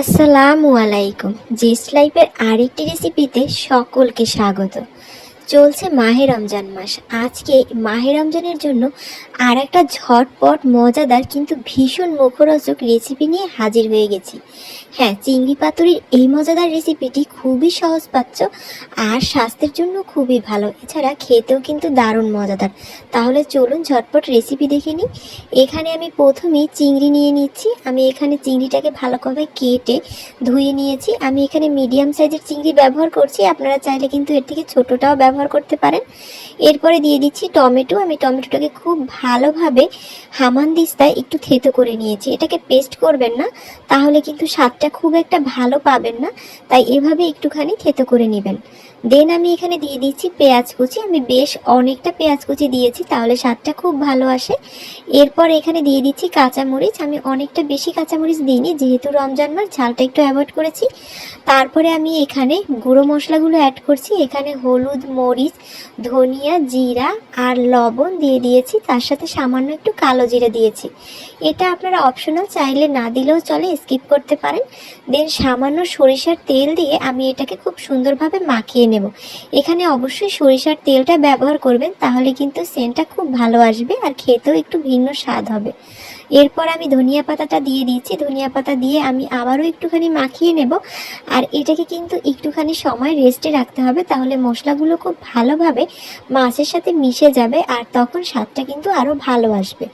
আসসালামু আলাইকুম। জেস্ট লাইফের আরেকটি রেসিপিতে সকলকে স্বাগত। চলছে মাহে রমজান মাস। আজকে মাহে রমজানের জন্য আর একটা ঝটপট, মজাদার কিন্তু ভীষণ মুখরোচক রেসিপি নিয়ে হাজির হয়ে গেছি। হ্যাঁ চিংড়ি পাতুরির এই মজাদার রেসিপিটি খুবই সহজ পাচ্ছ আর স্বাস্থ্যের জন্য খুবই ভালো। এছাড়া খেতেও কিন্তু দারুণ মজাদার। তাহলে চলুন ঝটপট রেসিপি দেখে নিই। এখানে আমি প্রথমেই চিংড়ি নিয়ে নিচ্ছি। আমি এখানে চিংড়িটাকে ভালোভাবে কেটে ধুয়ে নিয়েছি। আমি এখানে মিডিয়াম সাইজের চিংড়ি ব্যবহার করছি। আপনারা চাইলে কিন্তু এর থেকে ছোটোটাও ব্যবহার করতে পারেন। এরপরে দিয়ে দিচ্ছি টমেটো। আমি টমেটোটাকে খুব ভালোভাবে হামান দিস্তায় একটু থেতো করে নিয়েছি। এটাকে পেস্ট করবেন না, তাহলে কিন্তু স্বাদটা খুব একটা ভালো পাবেন না। তাই এভাবে একটুখানি থেতো করে নেবেন। দেন আমি এখানে দিয়ে দিচ্ছি পেঁয়াজ কুচি। আমি বেশ অনেকটা পেঁয়াজ কুচি দিয়েছি, তাহলে স্বাদটা খুব ভালো আসে। এরপর এখানে দিয়ে দিচ্ছি কাঁচামরিচ। আমি অনেকটা বেশি কাঁচামরিচ দিইনি, যেহেতু রমজান মাস, ঝালটা একটু অ্যাভয়েড করেছি। তারপরে আমি এখানে গুঁড়ো মশলাগুলো অ্যাড করছি। এখানে হলুদ মরিচ, ধনিয়া, জিরা আর লবণ দিয়ে দিয়েছি। তার সাথে সামান্য একটু কালো জিরা দিয়েছি। এটা আপনারা অপশনাল চাইলে না দিলেও চলে স্কিপ করতে পারেন। দেন সামান্য সরিষার তেল দিয়ে আমি এটাকে খুব সুন্দরভাবে মাখিয়ে নেব। এখানে অবশ্যই সরিষার তেলটা ব্যবহার করবেন, তাহলে কিন্তু সেন্টটা খুব ভালো আসবে আর খেতেও একটু ভিন্ন স্বাদ হবে। এরপর আমি ধনিয়া পাতাটা দিয়ে দিয়েছি। ধনিয়া পাতা দিয়ে আমি আবারও একটুখানি মাখিয়ে নেব। আর এটাকে কিন্তু একটুখানি সময় রেস্টে রাখতে হবে। তাহলে মশলাগুলো খুব ভালোভাবে মাছের সাথে মিশে যাবে আর তখন স্বাদটা কিন্তু আরও ভালো আসবে।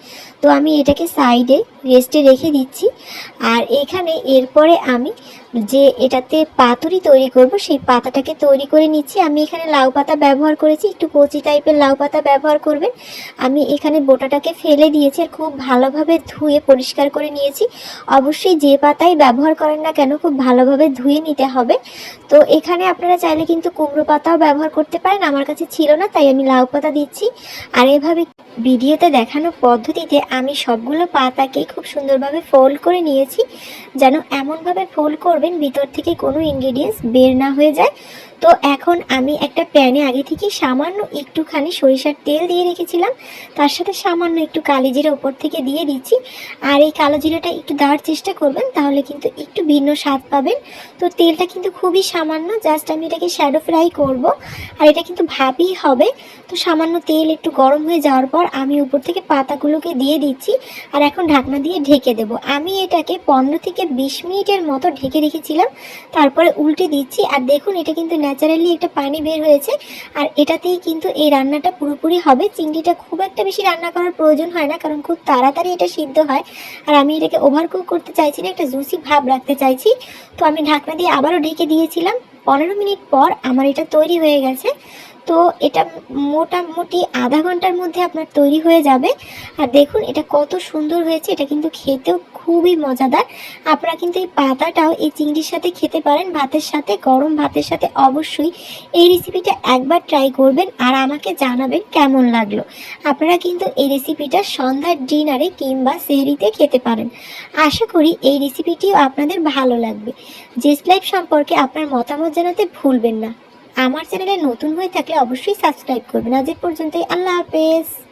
তো আমি এটাকে সাইডে রেস্টে রেখে দিচ্ছি। আর এখানে এরপরে আমি যে এটাতে পাতুরি তৈরি করব, সেই পাতাটাকে তৈরি করে নিচ্ছি। আমি এখানে লাউ পাতা ব্যবহার করেছি, একটু কচি টাইপের লাউ পাতা ব্যবহার করবেন। আমি এখানে বোটাটাকে ফেলে দিয়েছি আর খুব ভালোভাবে ধুয়ে পরিষ্কার করে নিয়েছি। অবশ্যই যে পাতাই ব্যবহার করেন না কেন, খুব ভালোভাবে ধুয়ে নিতে হবে। তো এখানে আপনারা চাইলে কিন্তু কুমড়ো পাতাও ব্যবহার করতে পারেন, আমার কাছে ছিল না, তাই আমি লাউ পাতা দিচ্ছি। আর এভাবে ভিডিওতে দেখানো পদ্ধতিতে আমি সবগুলো পাতাকে খুব সুন্দরভাবে ফোল্ড করে নিয়েছি, যেন এমনভাবে ফোল্ড করবেন ভিতর থেকে কোনো ইনগ্রিডিয়েন্টস বের না হয়ে যায়। তো এখন আমি একটা প্যানে আগে থেকে সামান্য একটুখানি সরিষার তেল দিয়ে রেখেছিলাম। তার সাথে সামান্য একটু কালি জিরা উপর থেকে দিয়ে দিচ্ছি। আর এই কালো জিরাটা একটু দেওয়ার চেষ্টা করবেন, তাহলে কিন্তু একটু ভিন্ন স্বাদ পাবেন। তো তেলটা কিন্তু খুবই সামান্য, জাস্ট আমি এটাকে শ্যাডো ফ্রাই করব। আর এটা কিন্তু ভাবই হবে। তো সামান্য তেল একটু গরম হয়ে যাওয়ার পর আমি উপর থেকে পাতাগুলোকে দিয়ে দিচ্ছি। আর এখন ঢাকনা দিয়ে ঢেকে দেব। আমি এটাকে পনেরো থেকে বিশ মিনিটের মতো ঢেকে রেখেছিলাম। তারপরে উল্টে দিচ্ছি। আর দেখুন, এটা কিন্তু ন্যাচারালি একটা পানি বের হয়েছে, আর এটাতেই কিন্তু এই রান্নাটা পুরোপুরি হবে। চিংড়িটা খুব একটা বেশি রান্না করার প্রয়োজন হয় না, কারণ খুব তাড়াতাড়ি এটা সিদ্ধ হয়। আর আমি এটাকে ওভার কুক করতে চাইছি না, একটা জুসি ভাব রাখতে চাইছি। তো আমি ঢাকনা দিয়ে আবারও ঢেকে দিয়েছিলাম। পনেরো মিনিট পর আমার এটা তৈরি হয়ে গেছে। তো এটা মোটামুটি আধা ঘণ্টার মধ্যে আপনার তৈরি হয়ে যাবে। আর দেখুন, এটা কত সুন্দর হয়েছে, এটা কিন্তু খেতেও খুবই মজাদার। আপনারা কিন্তু এই পাতাটাও এই চিংড়ির সাথে খেতে পারেন, ভাতের সাথে, গরম ভাতের সাথে অবশ্যই। এই রেসিপিটা একবার ট্রাই করবেন আর আমাকে জানাবেন কেমন লাগল। আপনারা কিন্তু এই রেসিপিটা সন্ধ্যার ডিনারে কিংবা সেহরিতে খেতে পারেন। আশা করি এই রেসিপিটিও আপনাদের ভালো লাগবে। জেস্ট লাইফ সম্পর্কে আপনার মতামত জানাতে ভুলবেন না। আমার চ্যানেলে নতুন হয়ে থাকলে অবশ্যই সাবস্ক্রাইব করবেন। আজ পর্যন্ত আল্লাহ হাফেজ।